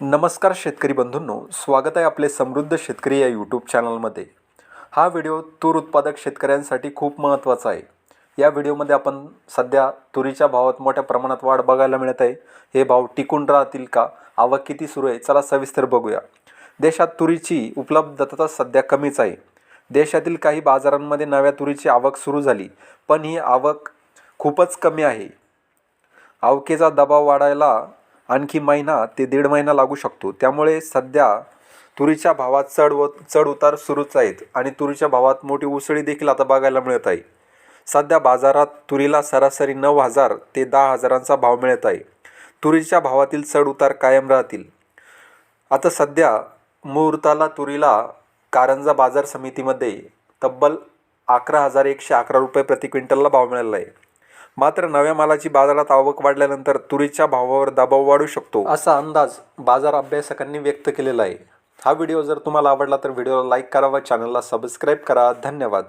नमस्कार शेतकरी बंधूंनो स्वागत आहे आपले समृद्ध शेतकरी या यूट्यूब चॅनलमध्ये हा व्हिडिओ तूर उत्पादक शेतकऱ्यांसाठी खूप महत्त्वाचा आहे. या व्हिडिओमध्ये आपण सध्या तुरीच्या भावात मोठ्या प्रमाणात वाढ बघायला मिळत आहे. हे भाव टिकून राहतील का? आवक किती सुरू आहे? चला सविस्तर बघूया. देशात तुरीची उपलब्धता सध्या कमीच आहे. देशातील काही बाजारांमध्ये नव्या तुरीची आवक सुरू झाली पण ही आवक खूपच कमी आहे. आवकेचा दबाव वाढायला आणखी महिना ते दीड महिना लागू शकतो. त्यामुळे सध्या तुरीच्या भावात चढ व चढ उतार सुरूच आहेत आणि तुरीच्या भावात मोठी उसळी देखील आता बघायला मिळत आहे. सध्या बाजारात तुरीला सरासरी नऊ हजार ते दहा हजारांचा भाव मिळत आहे. तुरीच्या भावातील चढ उतार कायम राहतील. आता सध्या मुहूर्ताला तुरीला कारंजा बाजार समितीमध्ये तब्बल अकरा हजार एकशे अकरा रुपये प्रति क्विंटलला भाव मिळाला आहे. मात्र नव्या मालाची बाजारात आवक वाढल्यानंतर तुरीच्या भावावर दबाव वाढू शकतो. असा अंदाज बाजार अभ्यासकांनी व्यक्त केलेला आहे. हा व्हिडिओ जर तुम्हाला आवडला तर व्हिडिओला लाईक करा व चॅनलला सबस्क्राईब करा. धन्यवाद.